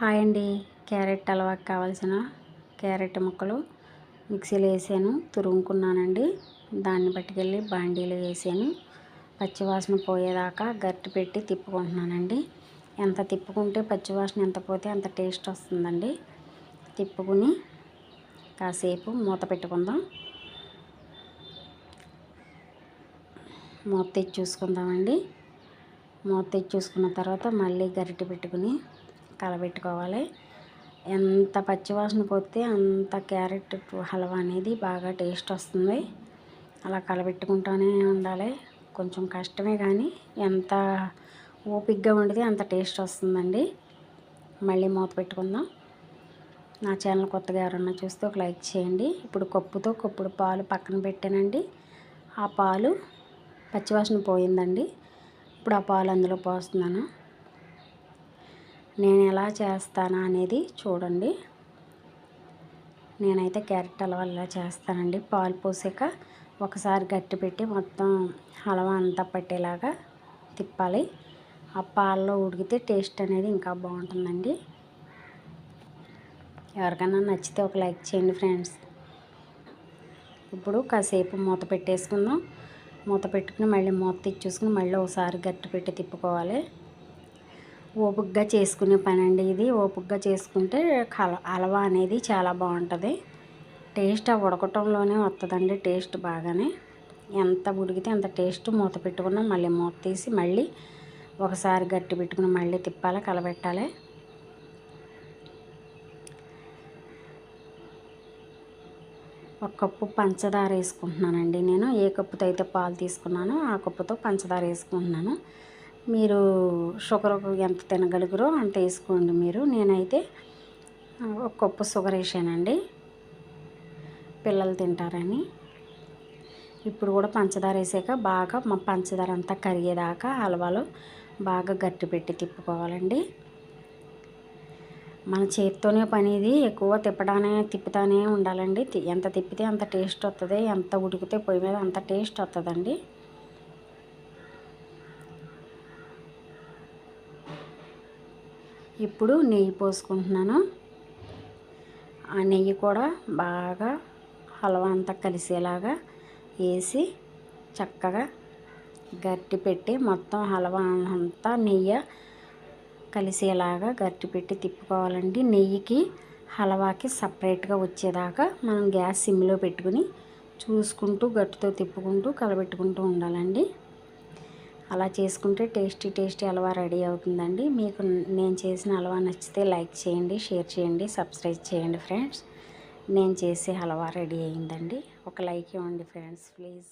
Hi అండి. Carrot హల్వాకి కావాల్సిన carrot ముక్కలు మిక్సీలో వేసాను. తురుముకున్నానండి. దాన్ని పట్టుకెళ్ళి బాండీలో వేసాను. పచ్చివాసన పోయేదాకా గట్టి పెట్టి తిప్పుకుంటున్నానండి. ఎంత తిప్పుకుంటే పచ్చివాసన ఎంత పోతే అంత టేస్ట్ వస్తుందండి. తిప్పుకుని కాసేపు మూత పెట్టుకుందాం. మూత తెచ్చి చూసుకుందామండి. మూత తెచ్చి చూసుకున్న తర్వాత మళ్ళీ గరిటె పెట్టుకుని కలబెట్టుకోవాలి. ఎంత పచ్చివాసన పోతే అంత క్యారెట్ హల్వా అనేది బాగా టేస్ట్ వస్తుంది. అలా కలబెట్టుకుంటూనే ఉండాలి. కొంచెం కష్టమే కానీ ఎంత ఓపిక్గా ఉండితే అంత టేస్ట్ వస్తుందండి. మళ్ళీ మూత పెట్టుకుందాం. నా ఛానల్ కొత్తగా ఎవరన్నా చూస్తే ఒక లైక్ చేయండి. ఇప్పుడు కప్పుతో కప్పుడు పాలు పక్కన పెట్టానండి. ఆ పాలు పచ్చివాసన పోయిందండి. ఇప్పుడు ఆ పాలు అందులో పోస్తున్నాను. నేను ఎలా చేస్తానా అనేది చూడండి. నేనైతే క్యారెట్ హల్వా ఇలా చేస్తానండి. పాలు పోసాక ఒకసారి గట్టి పెట్టి మొత్తం హల్వా అంతా పట్టేలాగా తిప్పాలి. ఆ పాలలో ఉడికితే టేస్ట్ అనేది ఇంకా బాగుంటుందండి. ఎవరికైనా నచ్చితే ఒక లైక్ చేయండి ఫ్రెండ్స్. ఇప్పుడు కాసేపు మూత పెట్టేసుకుందాం. మూత పెట్టుకుని మళ్ళీ మూత తెచ్చేసుకుని మళ్ళీ ఒకసారి గట్టి పెట్టి తిప్పుకోవాలి. ఓపుగ్గా చేసుకునే పని అండి ఇది. ఓపుగ్గా చేసుకుంటే కల హల్వా అనేది చాలా బాగుంటుంది. టేస్ట్ ఆ ఉడకటంలోనే వస్తుందండి టేస్ట్ బాగానే. ఎంత ఉడికితే అంత టేస్ట్ మూత పెట్టుకున్నాం మళ్ళీ మూత తీసి మళ్ళీ ఒకసారి గట్టి పెట్టుకుని మళ్ళీ తిప్పాలి కలబెట్టాలి. ఒక కప్పు పంచదార వేసుకుంటున్నానండి నేను. ఏ కప్పుతో అయితే పాలు తీసుకున్నానో ఆ కప్పుతో పంచదార వేసుకుంటున్నాను. మీరు షుగర్ ఎంత తినగలుగురో అంత వేసుకోండి మీరు. నేనైతే ఒక కప్పు షుగర్ వేసానండి. పిల్లలు తింటారని. ఇప్పుడు కూడా పంచదార వేసాక బాగా మా పంచదార అంతా కరిగేదాకా హల్వాలో బాగా గట్టి పెట్టి తిప్పుకోవాలండి. మన చేతితోనే పని ఇది. ఎక్కువ తిప్పడానే తిప్పుతానే ఉండాలండి. ఎంత తిప్పితే అంత టేస్ట్ వస్తుంది ఎంత ఉడికితే పొయ్యి మీద అంత టేస్ట్ వస్తుందండి ఇప్పుడు నెయ్యి పోసుకుంటున్నాను. ఆ నెయ్యి కూడా బాగా హల్వా అంతా కలిసేలాగా వేసి చక్కగా గట్టి పెట్టి మొత్తం హల్వా అంతా నెయ్యి కలిసేలాగా గట్టి పెట్టి తిప్పుకోవాలండి. నెయ్యికి హల్వాకి సపరేట్గా వచ్చేదాకా మనం గ్యాస్ సిమ్లో పెట్టుకుని చూసుకుంటూ గట్టితో తిప్పుకుంటూ కలబెట్టుకుంటూ ఉండాలండి. అలా చేసుకుంటే టేస్టీ టేస్టీ హల్వా రెడీ అవుతుందండి. మీకు నేను చేసిన హల్వా నచ్చితే లైక్ చేయండి షేర్ చేయండి సబ్స్క్రైబ్ చేయండి ఫ్రెండ్స్. నేను చేసే హల్వా రెడీ అయిందండి. ఒక లైక్ ఇవ్వండి ఫ్రెండ్స్ ప్లీజ్.